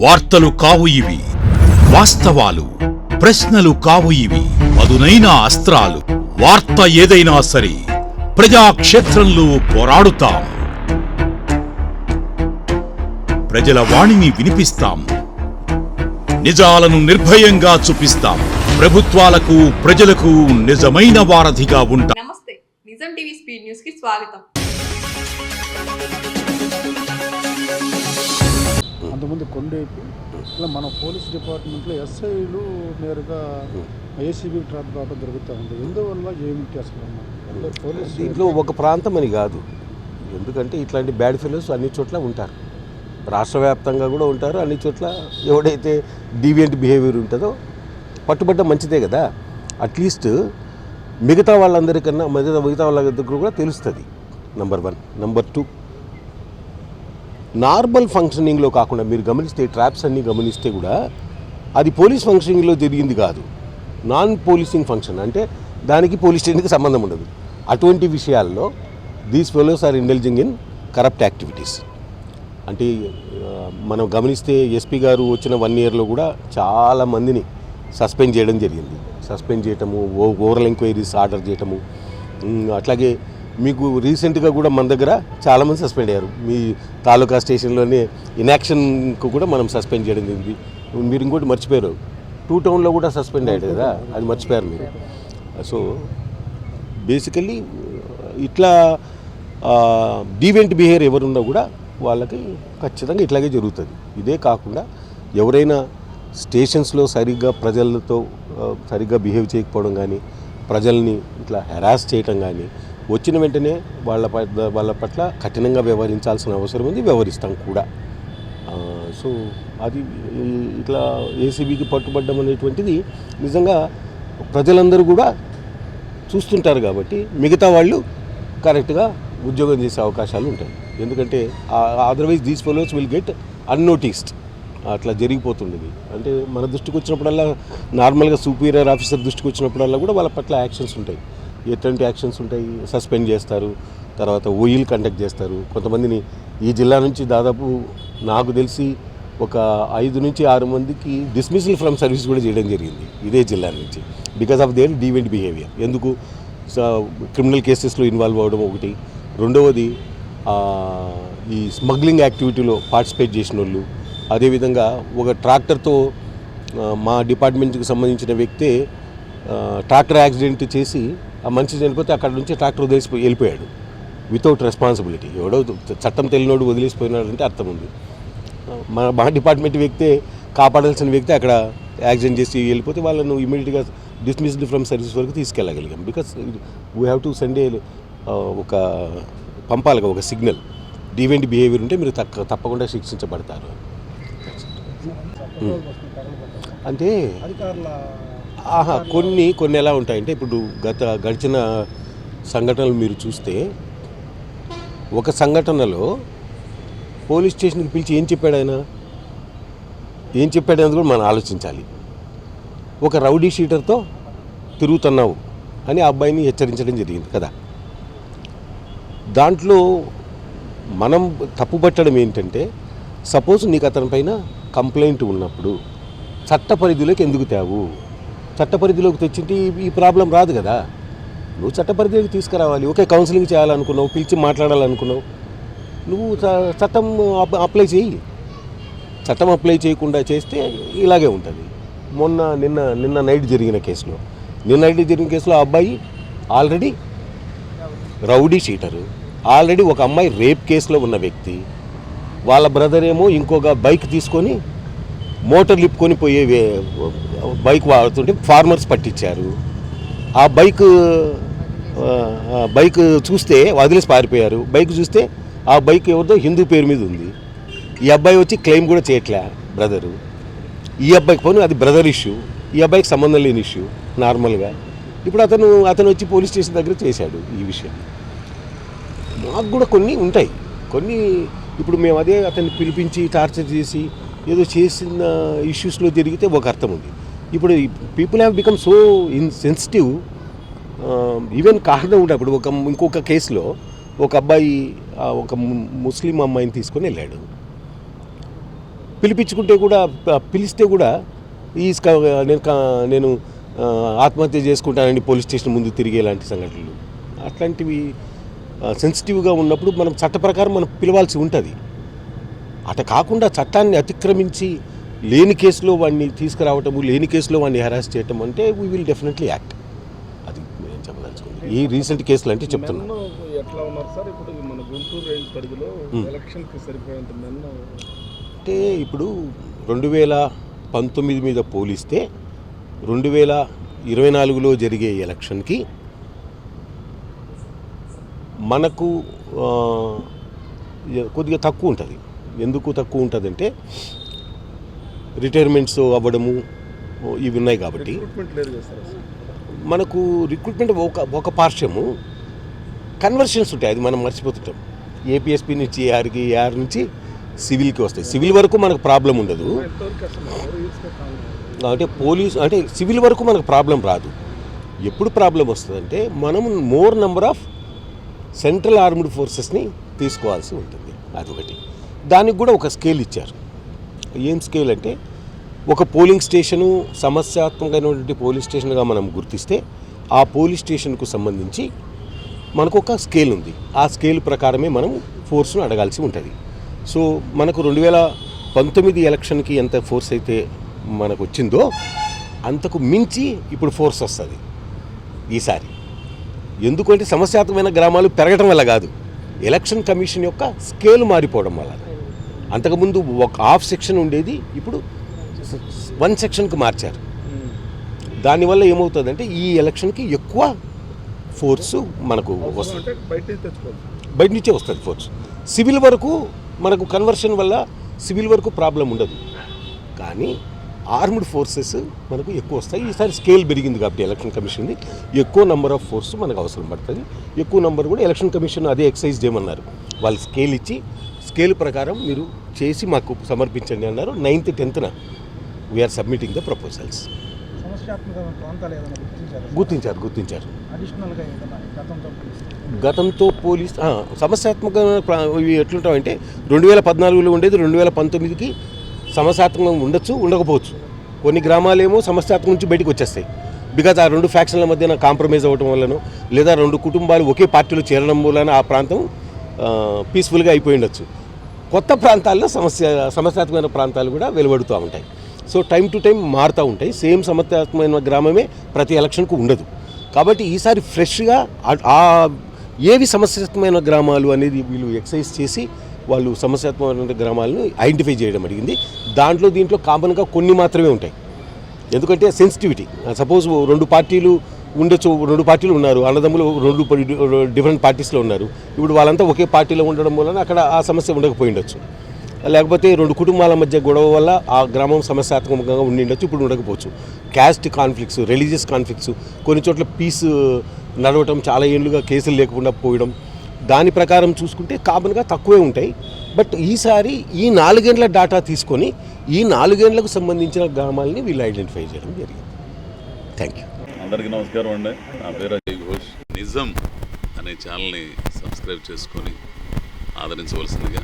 వార్తలు కావు ఇవి. వాస్తవాలు ప్రశ్నలు కావు ఇవి. అదునైన అస్త్రాలు వార్త ఏదైనా సరే ప్రజాక్షేత్రంలో పోరాడుతాం. ప్రజల వాణిని వినిపిస్తాం. నిజాలను నిర్భయంగా చూపిస్తాం. ప్రభుత్వాలకు ప్రజలకు నిజమైన వారధిగా ఉంటాం. నమస్తే. నిజం టీవీ స్పీడ్ న్యూస్కి స్వాగతం. అంతకుముందు కొండేపి ఇలా మన పోలీస్ డిపార్ట్మెంట్లో ఎస్ఐలు నేరుగా ఏసీబీ ట్రాప్ కావడం జరుగుతూ ఉంది. ఎందువల్ల ఏమిటి అసలు పోలీస్ దీంట్లో ఒక ప్రాంతం అని కాదు. ఎందుకంటే ఇట్లాంటి బ్యాడ్ ఫెలోస్ అన్ని చోట్ల ఉంటారు. రాష్ట్ర వ్యాప్తంగా కూడా ఉంటారు. అన్ని చోట్ల ఎవడైతే డీవియంట్ బిహేవియర్ ఉంటుందో పట్టుబడ్డ మంచిదే కదా. అట్లీస్ట్ మిగతా వాళ్ళందరికన్నా మిగతా మిగతా వాళ్ళ దగ్గర కూడా తెలుస్తుంది number one number two normal ఫంక్షనింగ్లో కాకుండా మీరు గమనిస్తే ట్రాప్స్ అన్నీ గమనిస్తే కూడా అది పోలీస్ ఫంక్షనింగ్లో జరిగింది కాదు. నాన్ పోలీసింగ్ ఫంక్షన్ అంటే దానికి పోలీస్ స్టేషన్కి సంబంధం ఉండదు. అటువంటి విషయాల్లో these fellows are indulging in corrupt activities అంటే మనం గమనిస్తే ఎస్పీ గారు వచ్చిన వన్ ఇయర్లో కూడా చాలా మందిని సస్పెండ్ చేయడం జరిగింది. సస్పెండ్ చేయటము ఓ- ఓవరల్ ఎంక్వైరీస్ ఆర్డర్ చేయటము అట్లాగే మీకు రీసెంట్గా కూడా మన దగ్గర చాలామంది సస్పెండ్ అయ్యారు. మీ తాలూకా స్టేషన్లోనే ఇన్యాక్షన్కు కూడా మనం సస్పెండ్ చేయడం జరిగింది. మీరు ఇంకోటి మర్చిపోయారు. టూ టౌన్లో కూడా సస్పెండ్ అయ్యాడు కదా అది మర్చిపోయారు మీరు. సో బేసికల్లీ ఇట్లా డీవెంట్ బిహేవియర్ ఎవరున్నా కూడా వాళ్ళకి ఖచ్చితంగా ఇట్లాగే జరుగుతుంది. ఇదే కాకుండా ఎవరైనా స్టేషన్స్లో సరిగ్గా ప్రజలతో సరిగ్గా బిహేవ్ చేయకపోవడం కానీ ప్రజల్ని ఇట్లా హెరాస్ చేయటం కానీ వచ్చిన వెంటనే వాళ్ళ పట్ల వాళ్ళ పట్ల కఠినంగా వ్యవహరించాల్సిన అవసరం ఉంది వ్యవహరిస్తాం కూడా. సో అది ఇట్లా ఏసీబీకి పట్టుబడ్డం అనేటువంటిది నిజంగా ప్రజలందరూ కూడా చూస్తుంటారు కాబట్టి మిగతా వాళ్ళు కరెక్ట్గా ఉద్యోగం చేసే అవకాశాలు ఉంటాయి. ఎందుకంటే otherwise these fellows will get unnoticed. అట్లా జరిగిపోతుండేది. అంటే మన దృష్టికి వచ్చినప్పుడల్లా నార్మల్గా సూపీరియర్ ఆఫీసర్ దృష్టికి వచ్చినప్పుడల్లా కూడా వాళ్ళ పట్ల యాక్షన్స్ ఉంటాయి. ఎటువంటి యాక్షన్స్ ఉంటాయి? సస్పెండ్ చేస్తారు. తర్వాత ఓయిల్ కండక్ట్ చేస్తారు. కొంతమందిని ఈ జిల్లా నుంచి దాదాపు నాకు తెలిసి ఒక ఐదు నుంచి ఆరు మందికి డిస్మిసల్ ఫ్రమ్ సర్వీస్ కూడా చేయడం జరిగింది ఇదే జిల్లా నుంచి. Because of their deviant behaviour ఎందుకు? క్రిమినల్ కేసెస్లో ఇన్వాల్వ్ అవ్వడం ఒకటి. రెండవది ఈ స్మగ్లింగ్ యాక్టివిటీలో పార్టిసిపేట్ చేసిన వాళ్ళు అదేవిధంగా ఒక ట్రాక్టర్తో మా డిపార్ట్మెంట్కి సంబంధించిన వ్యక్తే ట్రాక్టర్ యాక్సిడెంట్ చేసి ఆ మనిషి చనిపోతే అక్కడ నుంచి ట్రాక్టర్ వదిలేసి వెళ్ళిపోయాడు. వితౌట్ రెస్పాన్సిబిలిటీ ఎవడో చట్టం తెలియనోడు వదిలేసిపోయినాడంటే అర్థం ఉంది. మన మా డిపార్ట్మెంట్ వ్యక్తే కాపాడాల్సిన వ్యక్తి అక్కడ యాక్సిడెంట్ చేసి వెళ్ళిపోతే వాళ్ళను ఇమీడియట్గా డిస్మిస్డ్ ఫ్రమ్ సర్వీస్ వరకు తీసుకెళ్ళగలిగాం. Because we have to send a ఒక పంపాలి ఒక సిగ్నల్. డివెంట్ బిహేవియర్ ఉంటే మీరు తక్క తప్పకుండా శిక్షించబడతారు. అంటే అధికారుల ఆహా కొన్ని కొన్ని ఎలా ఉంటాయంటే ఇప్పుడు గత గడిచిన సంఘటనలు మీరు చూస్తే ఒక సంఘటనలో పోలీస్ స్టేషన్కి పిలిచి ఏం చెప్పాడు ఆయన? ఏం చెప్పాడు అనేది కూడా మనం ఆలోచించాలి. ఒక రౌడీ షీటర్తో తిరుగుతున్నావు అని ఆ అబ్బాయిని హెచ్చరించడం జరిగింది కదా. దాంట్లో మనం తప్పుపట్టడం ఏంటంటే సపోజ్ నీకు అతని పైన కంప్లైంట్ ఉన్నప్పుడు చట్ట పరిధిలోకి ఎందుకు తేవు? చట్ట పరిధిలోకి తెచ్చింటే ఈ- ప్రాబ్లం రాదు కదా. నువ్వు చట్ట పరిధిలోకి తీసుకురావాలి. ఓకే కౌన్సిలింగ్ చేయాలనుకున్నావు పిలిచి మాట్లాడాలనుకున్నావు. నువ్వు చట్టం అప్లై చేయి. చట్టం అప్లై చేయకుండా చేస్తే ఇలాగే ఉంటుంది. మొన్న నిన్న నిన్న నైట్ జరిగిన కేసులో. నిన్న నైట్ జరిగిన కేసులో ఆ అబ్బాయి ఆల్రెడీ రౌడీ షీటరు ఆల్రెడీ ఒక అమ్మాయి రేప్ కేసులో ఉన్న వ్యక్తి. వాళ్ళ బ్రదర్ ఏమో ఇంకొక బైక్ తీసుకొని మోటార్ లిప్పుకొని పోయే బైక్ వాడుతుంటే ఫార్మర్స్ పట్టించారు. ఆ బైక్ బైక్ చూస్తే వదిలేసి పారిపోయారు. బైక్ చూస్తే ఆ బైక్ ఎవరిదో హిందూ పేరు మీద ఉంది. ఈ అబ్బాయి వచ్చి క్లెయిమ్ కూడా చేయట్లే బ్రదరు. ఈ అబ్బాయికి పోను అది బ్రదర్ ఇష్యూ. ఈ అబ్బాయికి సంబంధం లేని ఇష్యూ నార్మల్గా. ఇప్పుడు అతను అతను వచ్చి పోలీస్ స్టేషన్ దగ్గర చేశాడు ఈ విషయం. మాకు కూడా కొన్ని ఉంటాయి. కొన్ని ఇప్పుడు మేము అదే అతన్ని పిలిపించి టార్చర్ చేసి ఏదో చేసిన ఇష్యూస్లో జరిగితే ఒక అర్థం ఉంది. ఇప్పుడు people have become so insensitive even కారణం ఉండే ఇప్పుడు ఒక ఇంకొక కేసులో ఒక అబ్బాయి ఒక ముస్లిం అమ్మాయిని తీసుకొని వెళ్ళాడు. పిలిపించుకుంటే కూడా పిలిస్తే కూడా ఈ నేను నేను ఆత్మహత్య చేసుకుంటానండి పోలీస్ స్టేషన్ ముందు తిరిగే లాంటి సంఘటనలు. అట్లాంటివి సెన్సిటివ్గా ఉన్నప్పుడు మనం చట్ట ప్రకారం మనం పిలవాల్సి ఉంటుంది. అట కాకుండా చట్టాన్ని అతిక్రమించి లేని కేసులో వాడిని తీసుకురావటము లేని కేసులో వాడిని హెరాస్ చేయటం అంటే వీ విల్ డెఫినెట్లీ యాక్ట్ అది నేను చెప్పదలుచుకుంది. ఈ రీసెంట్ కేసులు అంటే చెప్తున్నా. మెన్ను ఎట్లా ఉన్నారు సార్? ఇప్పుడు మన గుంటూరు రేంజ్ పరిధిలో ఎలక్షన్కి సరిపోయేంత మెన్ను అంటే ఇప్పుడు రెండు వేల పంతొమ్మిది మీద పోలిస్తే రెండు వేల ఇరవై నాలుగులో జరిగే ఎలక్షన్కి మనకు కొద్దిగా తక్కువ ఉంటుంది. ఎందుకు తక్కువ ఉంటుందంటే రిటైర్మెంట్స్ అవ్వడము ఇవి ఉన్నాయి కాబట్టి. మనకు రిక్రూట్మెంట్ ఒక ఒక పార్శ్వము. కన్వర్షన్స్ ఉంటాయి అది మనం మర్చిపోతుంటాం. ఏపీఎస్పీ నుంచి ఏఆర్కి ఏఆర్ నుంచి సివిల్కి వస్తాయి. సివిల్ వరకు మనకు ప్రాబ్లం ఉండదు. అంటే పోలీస్ అంటే సివిల్ వరకు మనకు ప్రాబ్లం రాదు. ఎప్పుడు ప్రాబ్లం వస్తుందంటే మనం more number of central armed ఫోర్సెస్ని తీసుకోవాల్సి ఉంటుంది. అదొకటి. దానికి కూడా ఒక స్కేల్ ఇచ్చారు. ఏం స్కేల్ అంటే ఒక పోలింగ్ స్టేషను సమస్యాత్మకమైనటువంటి పోలీస్ స్టేషన్గా మనం గుర్తిస్తే ఆ పోలీస్ స్టేషన్కు సంబంధించి మనకు ఒక స్కేల్ ఉంది. ఆ స్కేల్ ప్రకారమే మనం ఫోర్స్ను అడగాల్సి ఉంటుంది. సో మనకు రెండు వేల పంతొమ్మిది ఎలక్షన్కి ఎంత ఫోర్స్ అయితే మనకు వచ్చిందో అంతకు మించి ఇప్పుడు ఫోర్స్ వస్తుంది ఈసారి. ఎందుకంటే సమస్యాత్మకమైన గ్రామాలు పెరగడం వల్ల కాదు. ఎలక్షన్ కమిషన్ యొక్క స్కేల్ మారిపోవడం వల్ల. అంతకుముందు ఒక హాఫ్ సెక్షన్ ఉండేది ఇప్పుడు వన్ సెక్షన్కి మార్చారు. దానివల్ల ఏమవుతుందంటే ఈ ఎలక్షన్కి ఎక్కువ ఫోర్సు మనకు వస్తుంది బయట నుంచే వస్తుంది ఫోర్స్. సివిల్ వరకు మనకు కన్వర్షన్ వల్ల సివిల్ వరకు ప్రాబ్లం ఉండదు. కానీ ఆర్మ్డ్ ఫోర్సెస్ మనకు ఎక్కువ వస్తాయి. ఈసారి స్కేల్ పెరిగింది కాబట్టి ఎలక్షన్ కమిషన్ది. ఎక్కువ నెంబర్ ఆఫ్ ఫోర్స్ మనకు అవసరం పడుతుంది. ఎక్కువ నెంబర్ కూడా ఎలక్షన్ కమిషన్ అదే ఎక్సైజ్ చేయమన్నారు. వాళ్ళు స్కేల్ ఇచ్చి స్కేల్ ప్రకారం మీరు చేసి మాకు సమర్పించండి అన్నారు. Ninth టెన్త్న we are submitting the proposals గుర్తించారు గుర్తించారు గతంతో పోలీస్ సమస్యాత్మక ఇవి ఎట్లుంటామంటే రెండు వేల పద్నాలుగులో ఉండేది రెండు వేల పంతొమ్మిదికి సమస్యాత్మకంగా ఉండొచ్చు ఉండకపోవచ్చు. కొన్ని గ్రామాలేమో సమస్యాత్మకం నుంచి బయటకు వచ్చేస్తాయి. బికాజ్ ఆ రెండు ఫ్యాక్షన్ల మధ్యన కాంప్రమైజ్ అవ్వటం వల్లనో లేదా రెండు కుటుంబాలు ఒకే పార్టీలో చేరడం వలన ఆ ప్రాంతం పీస్ఫుల్గా అయిపోయి ఉండొచ్చు కొత్త ప్రాంతాల్లో సమస్య సమస్యాత్మకమైన ప్రాంతాలు కూడా వెలువడుతూ ఉంటాయి. సో టైం టు టైం మారుతూ ఉంటాయి. సేమ్ సమస్యాత్మకమైన గ్రామమే ప్రతి ఎలక్షన్కు ఉండదు. కాబట్టి ఈసారి ఫ్రెష్గా ఆ- ఏవి సమస్యాత్మకమైన గ్రామాలు అనేది వీళ్ళు ఎక్సైజ్ చేసి వాళ్ళు సమస్యాత్మకమైన గ్రామాలను ఐడెంటిఫై చేయడం అడిగింది. దాంట్లో దీంట్లో కామన్గా కొన్ని మాత్రమే ఉంటాయి. ఎందుకంటే సెన్సిటివిటీ. సపోజ్ రెండు పార్టీలు ఉండొచ్చు రెండు పార్టీలు ఉన్నారు. అన్నదమ్ములు రెండు డిఫరెంట్ పార్టీస్లో ఉన్నారు. ఇప్పుడు వాళ్ళంతా ఒకే పార్టీలో ఉండడం వలన అక్కడ ఆ సమస్య ఉండకపోయి ఉండొచ్చు లేకపోతే రెండు కుటుంబాల మధ్య గొడవ వల్ల ఆ గ్రామం సమస్యాత్మకంగా ఉండి ఉండొచ్చు ఇప్పుడు ఉండకపోవచ్చు. క్యాస్ట్ కాన్ఫ్లిక్ట్స్ రిలీజియస్ కాన్ఫ్లిక్ట్స్ కొన్ని చోట్ల పీస్ నడవటం చాలా ఏళ్ళుగా కేసులు లేకుండా పోయడం దాని ప్రకారం చూసుకుంటే కామన్గా తక్కువే ఉంటాయి. బట్ ఈసారి ఈ నాలుగేండ్ల డాటా తీసుకొని ఈ నాలుగేండ్లకు సంబంధించిన గ్రామాలని వీళ్ళు ఐడెంటిఫై చేయడం జరిగింది. Thank you. అందరికీ నమస్కారం అండి. నా పేరు అజయ్ ఘోష్. నిజం అనే ఛానల్ని సబ్స్క్రైబ్ చేసుకొని ఆదరించవలసిందిగా